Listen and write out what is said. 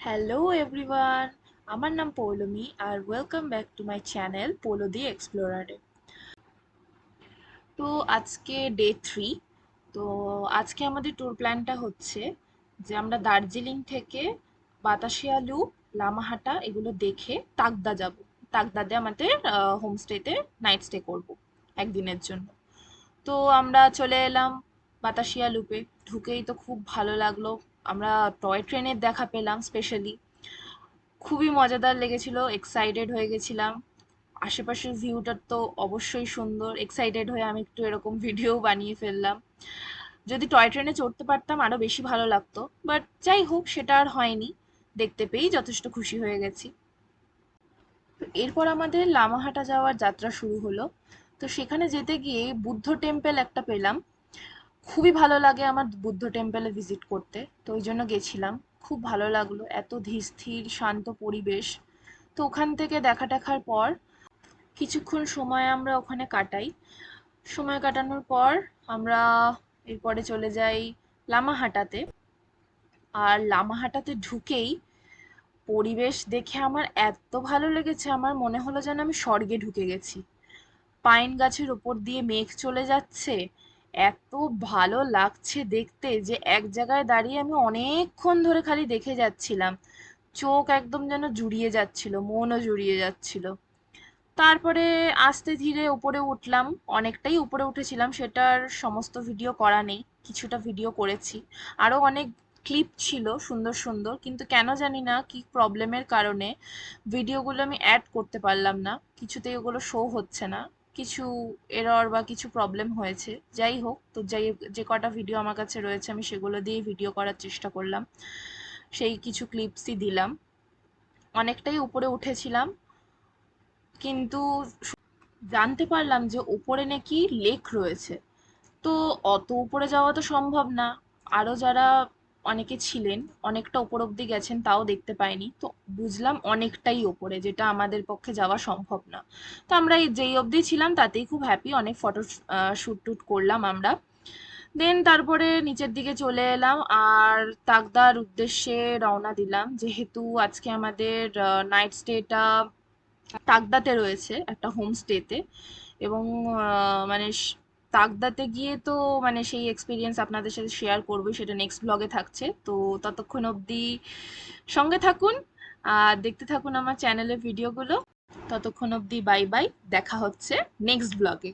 Hello everyone আমার নাম পৌলমি আর welcome back to my channel পৌলদি এক্সপ্লোরারে তো। আজকে ডে থ্রি তো আজকে আমাদের ট্যুর প্ল্যানটা হচ্ছে যে আমরা দার্জিলিং থেকে বাতাসিয়ালু লামাহাটা এগুলো দেখে তাকদা যাব। তাকদাতে আমাদের হোমস্টেতে নাইট স্টে করব একদিনের জন্য। তো আমরা চলে এলাম বাতাসিয়া লুপে ঢুকেই তো খুব ভালো লাগল। আমরা টয় ট্রেনের দেখা পেলাম স্পেশালি খুবই মজাদার লেগেছিল এক্সাইটেড হয়ে গেছিলাম। আশেপাশের ভিউটা তো অবশ্যই সুন্দর। এক্সাইটেড হয়ে আমি একটু এরকম ভিডিও বানিয়ে ফেললাম। যদি টয় ট্রেনে চড়তে পারতাম আরও বেশি ভালো লাগতো। বাট যাই হোক, সেটা আর হয়নি। দেখতে পেয়েই যথেষ্ট খুশি হয়ে গেছি। এরপর আমাদের লামাহাটা যাওয়ার যাত্রা শুরু হলো। তো সেখানে যেতে গিয়ে বুদ্ধ টেম্পেল একটা পেলাম। খুবই ভালো লাগে আমার বুদ্ধ টেম্পলে ভিজিট করতে, তো ওই জন্য গেছিলাম। খুব ভালো লাগল, এত ধীর শান্ত পরিবেশ। তো ওখান থেকে দেখা দেখার পর কিছুক্ষণ সময় আমরা ওখানে কাটাই। সময় কাটানোর পর আমরা এরপরে চলে যাই লামাহাটাতে। আর লামাহাটাতে ঢুকেই পরিবেশ দেখে আমার এত ভালো লেগেছে, আমার মনে হলো যেন আমি স্বর্গে ঢুকে গেছি। পাইন গাছের ওপর দিয়ে মেঘ চলে যাচ্ছে এত ভালো লাগছে দেখতে যে এক জায়গায় দাঁড়িয়ে আমি অনেকক্ষণ ধরে খালি দেখে যাচ্ছিলাম। চোখ একদম যেন জুড়িয়ে যাচ্ছিল, মনও জুড়িয়ে যাচ্ছিল। তারপরে আস্তে ধীরে উপরে উঠলাম, অনেকটাই উপরে উঠেছিলাম, সেটার সমস্ত ভিডিও করা নেই, কিছুটা ভিডিও করেছি। আরও অনেক ক্লিপ ছিল, সুন্দর সুন্দর, কিন্তু কেন জানি না কি প্রবলেমের কারণে ভিডিওগুলো আমি অ্যাড করতে পারলাম না, কিছুতেই ওগুলো শো হচ্ছে না। কিছু এরর বা কিছু প্রবলেম হয়েছে, যাই হোক, তো যাই যে কটা ভিডিও আমার কাছে রয়েছে আমি সেগুলো দিয়ে ভিডিও করার চেষ্টা করলাম। সেই কিছু ক্লিপসই দিলাম। অনেকটাই উপরে উঠেছিলাম, কিন্তু জানতে পারলাম যে উপরে নাকি লেক রয়েছে। তো অত উপরে যাওয়া তো সম্ভব না। আরও যারা অনেকে ছিলেন, অনেকটা ওপর অব্দি গেছেন, তাও দেখতে পাইনি। তো বুঝলাম অনেকটাই ওপরে, যেটা আমাদের পক্ষে যাওয়া সম্ভব না। তো আমরা যেই অবধি ছিলাম, তাতেই খুব হ্যাপি অনেক ফটো শ্যুট টুট করলাম আমরা। দেন তারপরে নিচের দিকে চলে এলাম, আর তাকদার উদ্দেশ্যে রওনা দিলাম। যেহেতু আজকে আমাদের নাইট স্টেটা তাকদাতে রয়েছে, একটা হোমস্টেতে এবং মানে তাকদাতে গিয়ে তো মানে সেই এক্সপিরিয়েন্স আপনাদের সাথে শেয়ার করব, সেটা নেক্সট ব্লগে থাকছে। তো ততক্ষণ অবধি সঙ্গে থাকুন আর দেখতে থাকুন আমার চ্যানেলের ভিডিওগুলো ততক্ষণ অবধি বাই বাই দেখা হচ্ছে নেক্সট ব্লগে